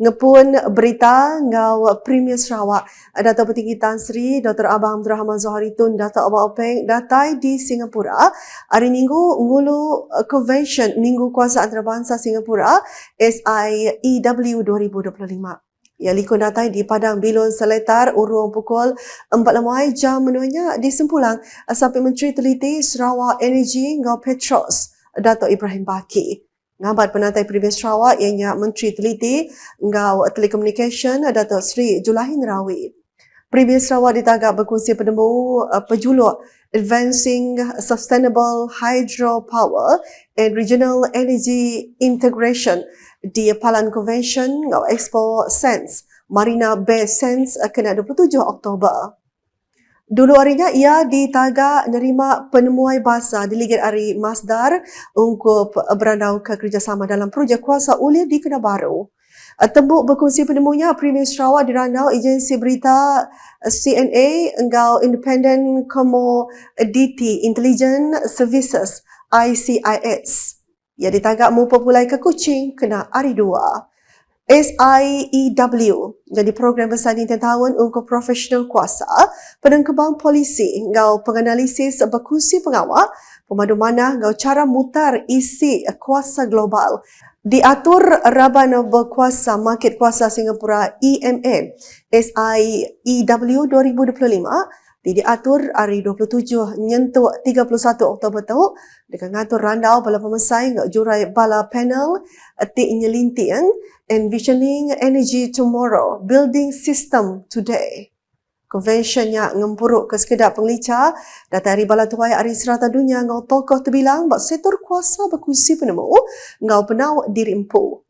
ngepun berita ngau Premier Sarawak. Dato' Petinggi Tan Sri Dr. Abang Abdul Rahman Zohari Tun Dato' Abang Openg datai di Singapura. Hari Minggu ngulu Convention Minggu Kuasa Antarabangsa Singapura SIEW 2025 yang likun datai di Padang Bilun Seletar urung pukul 4 lemai jam menuanya di Sempulang. Sampai Menteri Teliti Sarawak Energy Ngau Petros Dato' Ibrahim Baki ngabat penatai Peribas Sarawak ianya Menteri Teliti ngau Telekomunikasi Dato' Sri Julahin Rawi. Peribas Sarawak ditagak berkongsi penemu uh, pejuluk Advancing Sustainable Hydropower and Regional Energy Integration di Palan Convention ngau Expo Sense Marina Bay Sense kena 27 Oktober. Dulu harinya ia ditagak nerima penemuan bahasa di Ligat Ari Masdar untuk berandau ke kerjasama dalam projek kuasa ulir di Kinabalu. Tembuk berkongsi penemunya Premier Sarawak dirandau agensi berita CNA engkau Independent Commodity Intelligence Services ICIS. Ia ditagak mempopulai ke Kuching kena hari dua. SIEW jadi program besar di tahun untuk profesional kuasa penengkebang polisi ngau penganalisis berkursi pengawal pemadu mana ngau cara mutar isi kuasa global. Diatur Raban Berkuasa Market Kuasa Singapura EMA SIEW 2025 di diatur hari 27 nyentuh 31 Oktober tu dengan ngatur randau bala pemesai ngak jurai bala panel ti nyelintian envisioning energy tomorrow building system today. Conventionnya ngempuruk ke sekedar penglica. Data hari bala tuai hari serata dunia ngau tokoh terbilang bak sektor kuasa berkusi penemu ngau penau diri empu